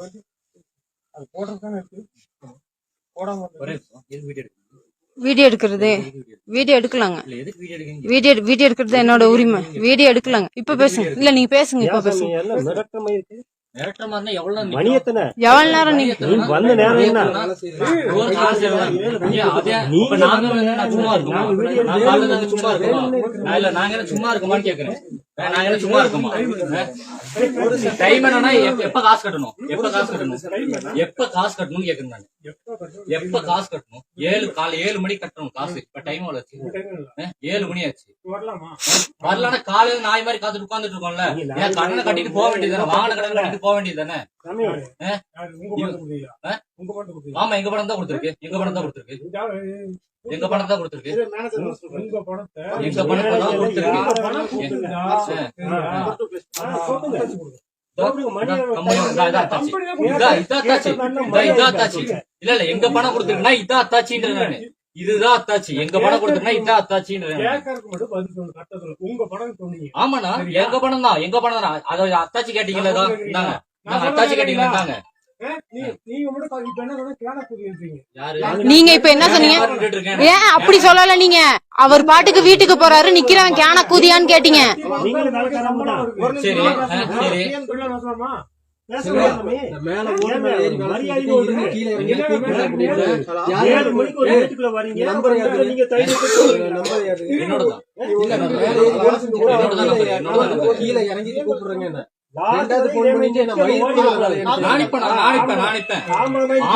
அது இருக்கு. போடாம வீடியோ எடுக்கிறது. வீடியோ எடுக்கலாங்க. இல்ல எதுக்கு வீடியோ வீடியோ வீடியோ எடுக்கிறது என்னோட உரிமை. வீடியோ எடுக்கலாங்க. இப்ப பேசுங்க இல்ல நீங்க பேசுங்க இப்ப பேசுங்க எவ்வளவு நேரம் மணி நிக்கணும்? எத்தனை எவ்வளவு நேரம் நீங்க நீ வந்த நேரம் என்ன? நாங்க சும்மா இருக்குமா? சும்மா இருக்குமா? நான் இல்ல, நாங்க என்ன சும்மா இருக்குமான்னு கேக்குறேன். நாங்க சும்மா இருக்குமா? டைம் என்னன்னா எப்ப- காசு கட்டணும்? எப்ப காசு கட்டணும்? எப்ப காசு கட்டணும்னு கேக்குறேன் நான். எப்ப காசு கட்டணும்? ஏழு காலை ஏழு மணிக்கு கட்டணும் காசு. இப்ப டைம் எவ்வளவு? ஏழு மணி ஆச்சு. வரலாமா? வரலன்னா காலையில நாய் மாதிரி காத்துட்டு உட்காந்துட்டு இருக்கோம்ல. ஏன் கடனை கட்டிட்டு போக வேண்டியதுதானே வாங்கின கடனை கட்டிட்டு போக வேண்டியதுதானே சாமி, ஆமா எங்க பணம் தான் கொடுத்துருக்கு. எங்க பணம் தான் கொடுத்துருக்கு. எங்க பணம் தான் கொடுத்துருக்கு. எங்க தான். இல்ல இல்ல எங்க பணம் கொடுத்துருக்குன்னா இதா அத்தாச்சின்ற நானு. இதுதான் அத்தாச்சி எங்க பணம் கொடுத்துருக்குன்னா இதா அத்தாச்சின்ற நானு. கேட்கறதுக்கு மட்டும் பதில் சொல்லு கட்டத்துல. உங்க பணம் சொன்னீங்க. ஆமாண்ணா எங்க பணம் தான் எங்க பணம் தான். அத அத்தாச்சி கேட்டீங்களா இந்தாங்க. நாங்க அத்தாச்சி கேட்டீங்களா? நீங்க நீங்க இப்ப என்ன சொன்னீங்க? ஏன் அப்படி சொல்லல நீங்க? அவர் பாட்டுக்கு வீட்டுக்கு போறாரு நிக்கிறவன் கேன கூதியான்னு கேட்டீங்க. கீழே இறங்கிட்டு கூப்பிடுறேங்க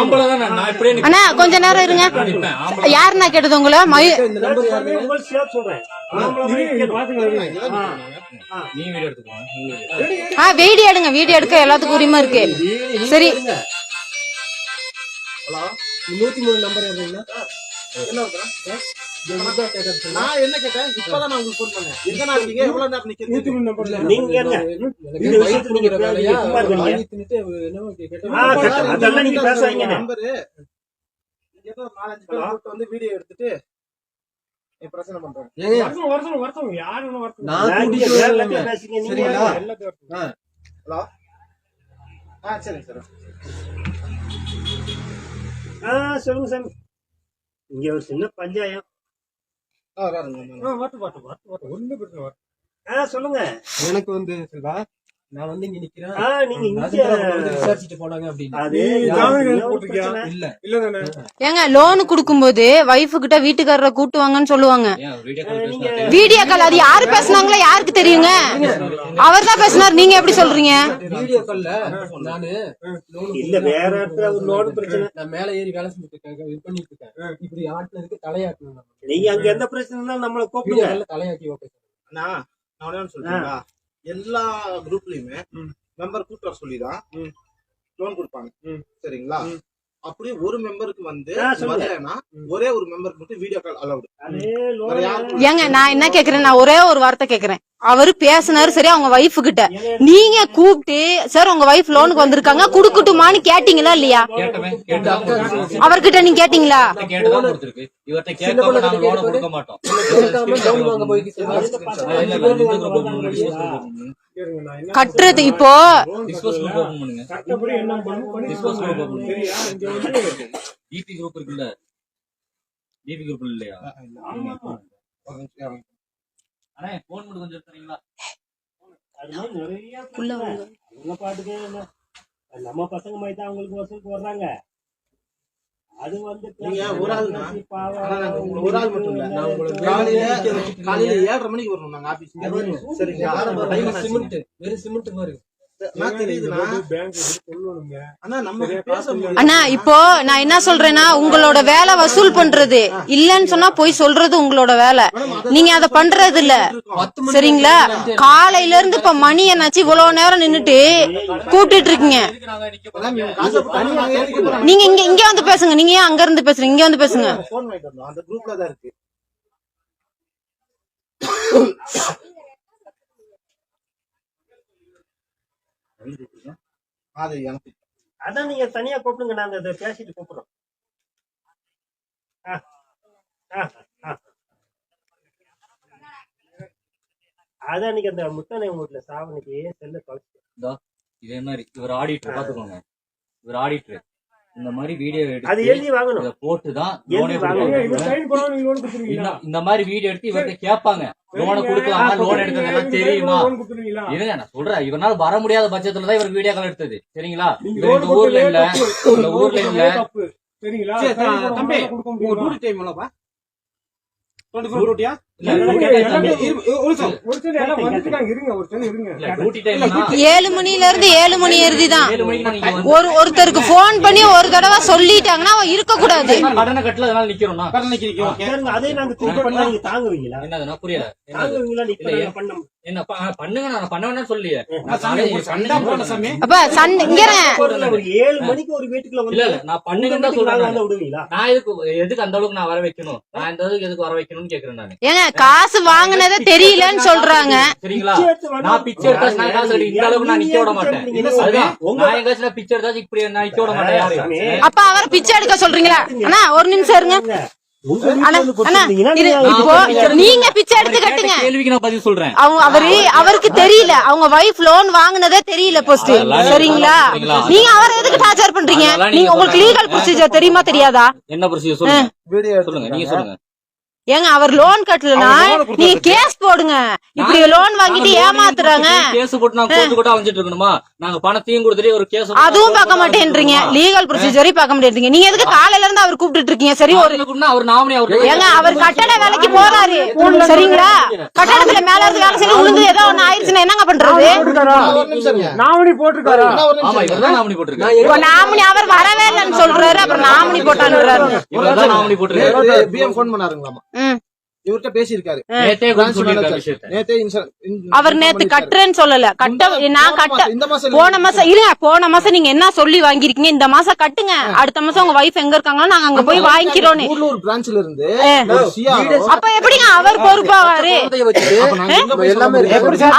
என்ன. அண்ணா கொஞ்ச நேரம் இருங்க. நான் நிப்பேன் ஆம்பளை யாரு நான் கேட்டது உங்களை ஆ. நீ வீடியோ எடுங்க வீடியோ எடுக்க எல்லாத்துக்கும் உரிமை இருக்கு. சரி. நூத்தி மூணு நம்பர் யாருன்னா? நான் என்ன கேட்டேன்? இப்பதான் நான் உங்களுக்கு ஃபோன் பண்ணேன். எங்க நான் இருக்கீங்க எவ்வளவு நேரம் நிக்கிறீங்க? நீங்க இந்த விஷயத்துல நீங்க? சும்மா இருக்கீங்க. அதெல்லாம் நீங்க பேசாதீங்க. நம்பரு. இங்க ஏதோ ஒரு நாலஞ்சு பேர் கூப்பிட்டு வந்து வீடியோ எடுத்துட்டு வருஷம். ஆ. சரிங்க சார் ஆ, சொல்லுங்க சாமி இங்க ஒரு சின்ன பஞ்சாயம். ஆ வரட்டும். ஒண்ணும் பிரச்சனை வரட்டும். ஆ சொல்லுங்க எனக்கு வந்து செல்வா, நான் வந்து இங்க நிக்கிறேன். ஆ நீங்க இங்க விசாரிச்சுட்டு போனாங்க அப்படின்னு? இல்ல. இல்ல? ஏங்க லோனு கொடுக்கும்போது வைஃபு கிட்ட வீட்டுக்காரரை கூட்டுவாங்கன்னு சொல்லுவாங்க. வீடியோ கால் அது யாரு பேசுனாங்களோ யாருக்கு தெரியுங்க? அவர் தான் பேசினார். நீங்க எப்படி சொல்றீங்க? வீடியோ கால்ல நானு loan இல்ல வேற இடத்துல ஒரு லோடு பிரச்சனை. நான் மேல ஏறி வேலை செஞ்சுட்டு இருக்கேன் இது பண்ணிட்டு இருக்கேன். இப்படி ஆட்டினதுக்கு தலையாட்டணும் நம்ம. நீங்க அங்க எந்த பிரச்சனை நம்மள கூப்பிடுங்க. தலையாட்டி ஓகே அண்ணா நான் சொல்றீங்களா எல்லா குரூப்லயுமே மெம்பர் கூட்டு வர சொல்லிதான் லோன் கொடுப்பாங்க. ம். சரிங்களா? அப்படியே ஒரு மெம்பருக்கு வந்து ஒரே ஒரு மெம்பருக்கு மட்டும் வீடியோ கால் அலவுட் ஏங்க நான் என்ன கேக்குறேன் நான் ஒரே ஒரு வார்த்தை கேக்குறேன். அவரு பேசினாரு சரி அவங்க வைஃப் கிட்ட. நீங்க கூப்பிட்டு சார் உங்க வைஃப் லோனுக்கு வந்திருக்காங்க குடுக்கட்டுமான்னு கேட்டீங்களா இல்லையா? அவர்கிட்ட நீங்க கேட்டீங்களா? கட்டுறது இப்போ DP group இருக்குல்ல. DP group இல்லையா? அண்ணே போன் மட்டும் கொஞ்சம் எடுத்துறீங்களா? நிறைய. அவங்க பாட்டுக்கு என்ன- நம்ம பசங்க மாதிரி தான் அவங்களுக்கு வசூலுக்கு வர்றாங்க அது வந்து நீங்க ஒரு உங்களை ஒரு ஆள் மட்டும் இல்ல. நான் உங்களுக்கு காலையில காலையில ஏழரை மணிக்கு வரணும் நாங்க ஆபீஸ் சரிங்களா வெறும். சிமெண்ட் வெறும் சிமெண்ட் மாதிரி. அண்ணா இப்போ நான் என்ன சொல்றேன்னா உங்களோட வேலை வசூல் பண்றது. இல்லன்னு சொன்னா போய் சொல்றது உங்களோட வேலை. நீங்க அத பண்றது இல்ல சரிங்களா? காலையில இருந்து இப்ப மணி என்னாச்சு? இவ்வளவு நேரம் நின்னுட்டு கூப்பிட்டுட்டு இருக்கீங்க. நீங்க இங்க இங்க வந்து பேசுங்க. நீங்க ஏன் அங்க இருந்து பேசுறீங்க? இங்க வந்து பேசுங்க போன் வாங்கிட்டு வந்தோம் அந்த குரூப்ல தான் இருக்கு அது எனக்கு அதான் நீங்க தனியா கூப்பிடுங்க நாங்க அதை பேசிட்டு கூப்பிடுறோம். அதான் அன்னைக்கு அந்த முத்தனை வீட்டுல சாவனுக்கு செல்ல தொலைச்சு இதே மாதிரி இவர் ஆடிட்டர் பாத்துக்கோங்க இவர் ஆடிட்டர். இந்த மாதிரி வீடியோ அது எடுத்து எழுதி வாங்கணும். இதை போட்டுதான் எழுதி லோனே வாங்கணும். loan கொடுத்துருவீங்களா? இந்த- மாதிரி வீடியோ எடுத்து இவர்கிட்ட கேட்பாங்க. லோனை கொடுக்கலாமா? லோன் எடுத்ததெல்லாம் தெரியுமா? இருங்க நான் சொல்றேன். இவனால வர முடியாத பட்சத்துல தான் இவர் வீடியோ கால் எடுத்தது. சரிங்களா? இவர் இந்த ஊர்ல இல்ல. இந்த. ஊர்ல இல்ல. சரிங்களா? தம்பி, டைம் டுவெண்ட்டி ஃபோர் ஏழு மணில இருந்து ஏழு மணி இறுதி தான். நான் ஒரு ஒருத்தருக்கு போன் பண்ணி ஒரு தடவை சொல்லிட்டாங்கன்னா அவன் இருக்க கூடாது கடனை கட்டல அதனால நிக்கிறோம்னா அதே நாங்க தாங்குவீங்களா? புரியல. என்ன ப- ஆ, பண்ணுங்க நான் பண்ண வேணாம் சொல்லியே. நான் சாமி காலையில ஒரு சண்டை போன சாமி. அப்ப சண்டை இங்க இருங்க. ஒரு ஏழு மணிக்கு ஒரு வீட்டுக்குள்ள வந்து இல்ல இல்ல நான் பண்ணுங்கன்னு தான் நாங்க சொல்றேன் வந்து நானு. விடுவீங்களா? நான் எதுக்கு எதுக்கு அந்த அளவுக்கு நான் வர வைக்கணும்? நான் இந்த அளவுக்கு எதுக்கு வர வைக்கணும்னு கேக்குறேன் நானு. காசு வாங்குனதே தெரியலன்னு சொல்றாங்க. சரிங்களா? நான் பிச்சை எடுத்தா நான் காசு கட்டி இந்த அளவுக்கு நான் நிக்க விட மாட்டேன். நீங்க அதுதான். உங்க- நான் எங்காச்சும் பிச்சை எடுத்தா இப்படி நான் நிக்க விட மாட்டேன். சாமி. யாரையும் அப்ப அவரை பிச்சை எடுக்க சொல்றீங்களா? அண்ணா ஒரு நிமிஷம் இருங்க. நீங்க இப்போ நீங்க பிச்சை எடுத்து கட்டுங்க கேள்விக்கு நான் பதில் சொல்றேன். அவங்க அவரு அவருக்கு தெரியல. அவங்க வைஃப் லோன் வாங்குனதே தெரியல போஸ்ட் சரிங்களா? நீங்க அவரை எதுக்கு டார்ச்சர் பண்றீங்க? நீங்க உங்களுக்கு லீகல் ப்ரொசீஜர் தெரியுமா தெரியாதா? என்ன ப்ரொசீஜர் சொல்லுங்க. வீடியோ சொல்லுங்க நீங்க சொல்லுங்க. ஏங்க அவர் லோன் கட்டலனா நீங்க கேஸ் போடுங்க. இப்படி லோன் வாங்கிட்டு ஏமாத்துறாங்க. கேஸ் போட்டு நான் கோர்ட்டு கூட அலைஞ்சிட்டு இருக்கணுமா? நாங்க பணத்தையும் கொடுத்துட்டு ஒரு கேஸ் அதுவும் பார்க்க மாட்டேன்றீங்க. லீகல் ப்ரொசீஜரையும் பார்க்க மாட்டேன்றீங்க. நீங்க எதுக்கு காலையில இருந்து அவர் கூப்பிட்டு இருக்கீங்க? சரி ஒரு அவர் நாமினி அவர் ஏங்க அவர் கட்டட வேலைக்கு போறாரு. சரிங்களா? கட்டடத்துல மேல இருந்து வேலை செய்ய விழுந்து ஏதோ ஒண்ணு ஆயிடுச்சுன்னா என்னங்க பண்றது. நாமினி போட்டிருக்காரா? நாமினி போட்டிருக்காரு. இப்போ நாமினி அவர் வரவே இல்லைன்னு சொல்றாரு. அப்புறம் நாமினி போட்டான்றாரு. நாமினி போட்டிருக்காரு. பிஎம் ஃபோன் பண்ணாருங்களாமா. இவர்கிட்ட பேசியிருக்காரு. நேத்தே அவர் நேத்து. கட்டுறேன்னு சொல்லல. கட்ட நான் கட்ட போன மாசம் இருங்க போன மாசம் நீங்க என்ன சொல்லி வாங்கிருக்கீங்க இந்த மாசம் கட்டுங்க. அடுத்த மாசம் உங்க வைஃப் எங்க இருக்காங்களோ நாங்க அங்க போய் வாங்கிக்கிறோம்னு ஊர்ல பிரான்ச்ல இருந்து அப்ப எப்படிங்க அவர் பொறுப்பாவாரு?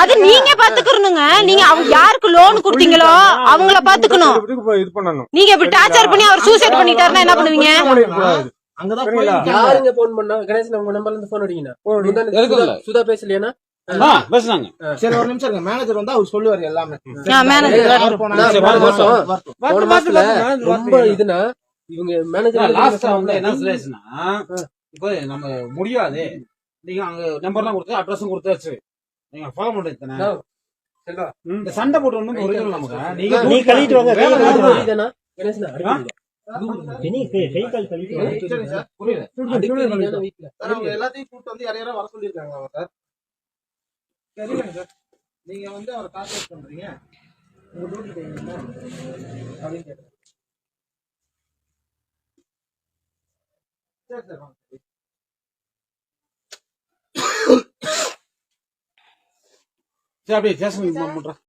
அது நீங்க பாத்துக்கணுங்க. நீங்க அவங்க யாருக்கு லோன் கொடுத்தீங்களோ அவங்கள பாத்துக்கணும். நீங்க இப்படி டார்ச்சர் பண்ணி அவர் சூசைட் பண்ணிட்டாருன்னா என்ன பண்ணுவீங்க. அங்கதான் யாருங்க போன் பண்ணா? கணேசன் உங்க நம்பர்ல இருந்து போன் அடிக்கீங்க போன் அடி. முந்தானே எடுக்கல. சுதா- பேசலையானா பேசுனாங்க சரி ஒரு நிமிஷம் இருங்க. மேனேஜர் வந்து அவர் சொல்லுவாரு எல்லாமே. ரொம்ப இதுனா இவங்க மேனேஜர் லாஸ்டா வந்து என்ன இப்போ நம்ம முடியாது. நீங்க அங்க நம்பர்லாம் கொடுத்து அட்ரஸும் கொடுத்தாச்சு நீங்க ஃபாலோ பண்றது தானே? செல்வா. இந்த சண்டை போட்டு வந்து ஒரிஜினல் நமக்கு நீங்க நீ கழுவிட்டு வாங்க எல்லாத்தையும் கூப்பிட்டு வந்து யாரையாரோ வர சொல்லியிருக்காங்க அவங்க சார்? சரிங்க சார். நீங்க வந்து அவரை கான்டாக்ட் பண்றீங்க. உங்க டியூட்டி டைம் அப்படின்னு கேட்டேன். சரி சார் வாங்க. சரி அப்படியே பேசுங்க பண்றேன்